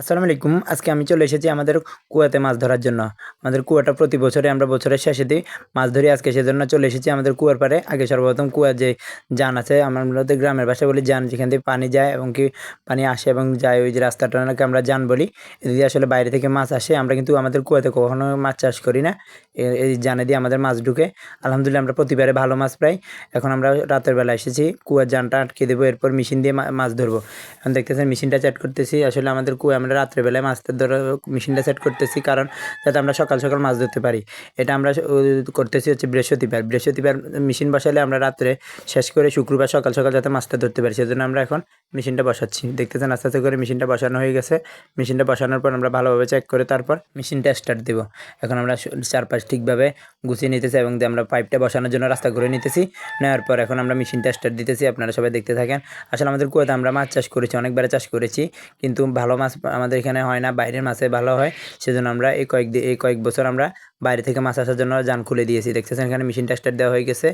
আসসালামু আলাইকুম। আজকে আমি চলে এসেছি আমাদের কুয়াতে মাছ ধরার জন্য। আমাদের কুয়াটা প্রতি বছরে আমরা বছরের শেষে দিই মাছ ধরি। আজকে সেজন্য চলে এসেছি আমাদের কুয়ার পাড়ে। আগে সর্বপ্রথম কুয়ার যে জান আছে, আমরা গ্রামের ভাষায় বলি জান। যেখান থেকে পানি যায় এবং কি পানি আসে এবং যায়, ওই যে রাস্তাটাকে আমরা জান বলি। এদিকে আসলে বাইরে থেকে মাছ আসে। আমরা কিন্তু আমাদের কুয়াতে কখনো মাছ চাষ করি না। এই জানে দিয়ে আমাদের মাছ ঢুকে। আলহামদুলিল্লাহ আমরা প্রতিবারে ভালো মাছ পাই। এখন আমরা রাতের বেলা এসেছি, কুয়ার জানটা আটকে দেবো। এরপর মেশিন দিয়ে মাছ ধরবো। এখন দেখতেছেন মেশিনটা চ্যাট করতেছি। আসলে আমাদের কুয়া আমরা রাত্রেবেলায় মাছ ধরে মেশিনটা সেট করতেছি, কারণ যাতে আমরা সকাল সকাল মাছ ধরতে পারি। এটা আমরা করতেছি হচ্ছে বৃহস্পতিবার। বৃহস্পতিবার মেশিন বসালে আমরা রাত্রে শেষ করে শুক্রবার সকাল সকাল যাতে মাছটা ধরতে পারি, সেজন্য আমরা এখন মেশিনটা বসাচ্ছি। দেখতেছেন, আস্তে আস্তে করে মেশিনটা বসানো হয়ে গেছে। মেশিনটা বসানোর পর আমরা ভালোভাবে চেক করে তারপর মেশিনটা স্টার্ট দেবো। এখন আমরা চারপাশ ঠিকভাবে গুছিয়ে নিতেছি এবং আমরা পাইপটা বসানোর জন্য রাস্তা করে নিতেছি। নেওয়ার পর এখন আমরা মেশিনটা স্টার্ট দিতেছি, আপনারা সবাই দেখতে থাকেন। আসলে আমাদের কুয়াতে আমরা মাছ চাষ করেছি, অনেকবারে চাষ করেছি, কিন্তু ভালো মাছ আমাদের এখানে হয় না, বাইরের মাছে ভালো হয়। সেজন্য আমরা এই কয়েক এই কয়েক বছর আমরা বাইরে থেকে মাছ আসার জন্য যান খুলে দিয়েছি। দেখতেছেন এখানে মেশিনটা স্টার্ট দেওয়া হয়ে গেছে।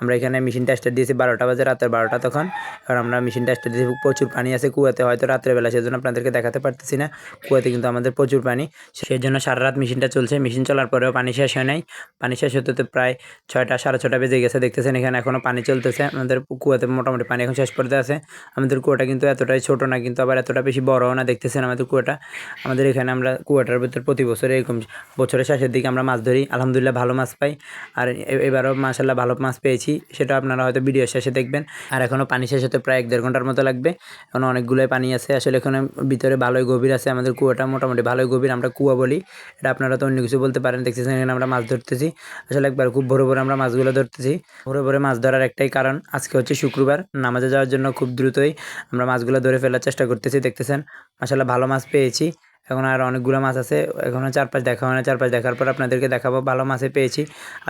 আমরা এখানে মেশিনটা স্টার্ট দিয়েছি বারোটা বাজে, রাতের বারোটা তখন। আর আমরা মেশিনটা স্টার্ট দিয়েছি, প্রচুর পানি আছে কুয়াতে। হয়তো রাত্রের বেলা, সেজন্য আপনাদেরকে দেখাতে পারতেছি না। কুয়াতে কিন্তু আমাদের প্রচুর পানি। সেই জন্য সারা রাত মেশিনটা চলছে। মেশিন চলার পরেও পানি শেষ হয় নাই। পানি শেষ হতে তো প্রায় ছয়টা, সাড়ে ছটা বেজে গেছে। দেখতেছেন এখানে এখনও পানি চলতেছে। আমাদের কুয়াতে মোটামুটি পানি এখন শেষ পর্যায়ে আছে। আমাদের কুয়াটা কিন্তু এতটাই ছোট না, কিন্তু আবার এতটা বেশি বড়ও না। দেখতেছেন আমাদের কুয়াটা। আমাদের এখানে আমরা কুয়াটার ভিতর প্রতি বছর এরকম বছরের শেষের দিকে আমরা ধরি, আলহামদুলিল্লাহ ভালো মাছ পাই। আর এবারও মাসাল্লাহ ভালো মাছ পেয়েছি, সেটা আপনারা হয়তো ভিডিও শেষে দেখবেন। আর এখনও পানি শেষ হতে প্রায় এক দেড় ঘণ্টার মতো লাগবে। এখন অনেকগুলোই পানি আছে, আসলে এখানে ভিতরে ভালোই গভীর আছে, আমাদের কুয়াটা মোটামুটি ভালোই গভীর, আমরা কুয়া বলি। এটা আপনারা তো অন্য কিছু বলতে পারেন, দেখতেছেন এখানে আমরা মাছ ধরতেছি। আসলে একবার খুব ভোরে ভোরে আমরা মাছগুলো ধরতেছি। ভোরে ভোরে মাছ ধরার একটাই কারণ, আজকে হচ্ছে শুক্রবার, নামাজে যাওয়ার জন্য খুব দ্রুতই আমরা মাছগুলো ধরে ফেলার চেষ্টা করতেছি, দেখতেছেন? মাসাল্লাহ ভালো মাছ পেয়েছি। এখন আর অনেকগুলো মাছ আছে এখনও চারপাশ দেখা হয় না। চারপাশ দেখার পর আপনাদেরকে দেখাবো, ভালো মাছে পেয়েছি।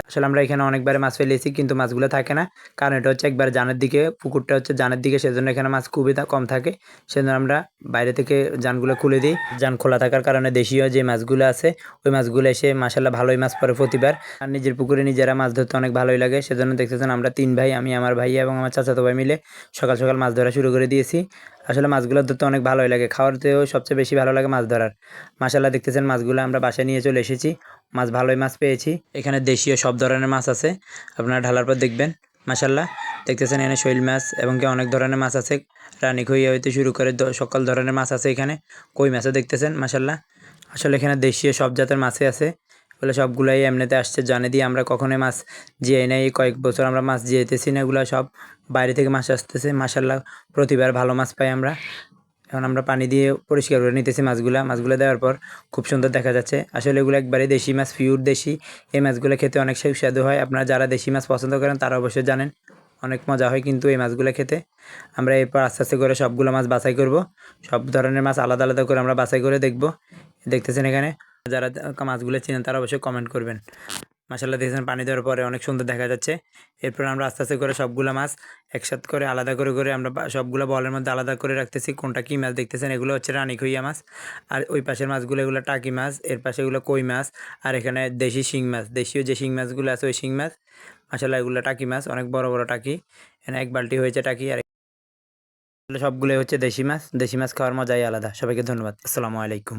আসলে আমরা এখানে অনেকবারে মাছ ফেলেছি, কিন্তু মাছগুলো থাকে না। কারণ এটা হচ্ছে একবার জানের দিকে, পুকুরটা হচ্ছে জানের দিকে, সেজন্য এখানে মাছ খুবই কম থাকে। সেজন্য আমরা বাইরে থেকে জানগুলো খুলে দিই। জান খোলা থাকার কারণে দেশীয় যে মাছগুলো আছে, ওই মাছগুলো এসে মাসাল্লাহ ভালোই মাছ পড়ে প্রতিবার। আর নিজের পুকুরে নিজেরা মাছ ধরতে অনেক ভালোই লাগে, সেজন্য দেখতেছেন আমরা তিন ভাই, আমি, আমার ভাই এবং আমার চাচাতো ভাই মিলে সকাল সকাল মাছ ধরা শুরু করে দিয়েছি। আসলে মাছগুলো ধরতে অনেক ভালোই লাগে। খাওয়ারতেও সবচেয়ে বেশি ভালো লাগে মাছ ধরার। মাসাল্লাহ দেখতেছেন মাছগুলো, আমরা বাসায় নিয়ে চলে এসেছি। মাছ ভালোই মাছ পেয়েছি। এখানে দেশীয় সব ধরনের মাছ আছে। আপনারা ঢালার পর দেখবেন। মাসাল্লাহ দেখতেছেন এখানে শৈল মাছ এবং কি অনেক ধরনের মাছ আছে। রানী খইয়া হইতে শুরু করে সকল ধরনের মাছ আছে এখানে। কই মাছও দেখতেছেন মাসাল্লাহ আসলে এখানে দেশীয় সব জাতের মাছই আছে। বলে সবগুলাই এমনিতে আসছে। জানে দিয়ে আমরা কখনোই মাছ জিয়ে নাই। কয়েক বছর আমরা মাছ জিয়েতেছি না, এগুলো সব বাইরে থেকে মাছ আসতেছে। মাসাল্লাহ প্রতিবার ভালো মাছ পাই আমরা। এখন আমরা পানি দিয়ে পরিষ্কার করে নিতেছি মাছগুলা। মাছগুলো দেওয়ার পর খুব সুন্দর দেখা যাচ্ছে। আসলে এগুলো একবারে দেশি মাছ পিওর দেশি। এই মাছগুলো খেতে অনেক সুস্বাদু হয়। আপনারা যারা দেশি মাছ পছন্দ করেন, তারা অবশ্যই জানেন। অনেক মজা হয় কিন্তু এই মাছগুলো খেতে। আমরা এরপর আস্তে আস্তে করে সবগুলো মাছ বাছাই করব। সব ধরনের মাছ আলাদা আলাদা করে আমরা বাছাই করে দেখব। দেখতেছেন এখানে? যারা মাছগুলো চিনেন তারা অবশ্যই কমেন্ট করবেন। মাসাল্লাহ দেখছেন পানি দেওয়ার পরে অনেক সুন্দর দেখা যাচ্ছে। এরপর আমরা আস্তে আস্তে করে সবগুলো মাছ একসাথে করে আলাদা করে করে আমরা সবগুলো বলের মধ্যে আলাদা করে রাখতেছি। কোনটা কী মাছ দেখতেছেন? এগুলো হচ্ছে রানী খইয়া মাছ। আর ওই পাশের মাছগুলো এগুলো টাকি মাছ, এর পাশে এগুলো কই মাছ, আর এখানে দেশি শিং মাছ। দেশীয় যে শিং মাছগুলো আছে ওই শিং মাছ মাসাল্লাহ এগুলো টাকি মাছ, অনেক বড় বড় টাকি। এখানে এক বালতি হয়েছে টাকি আর সবগুলোই হচ্ছে দেশি মাছ। দেশি মাছ খাওয়ার মজাই আলাদা। সবাইকে ধন্যবাদ। আসসালামু আলাইকুম।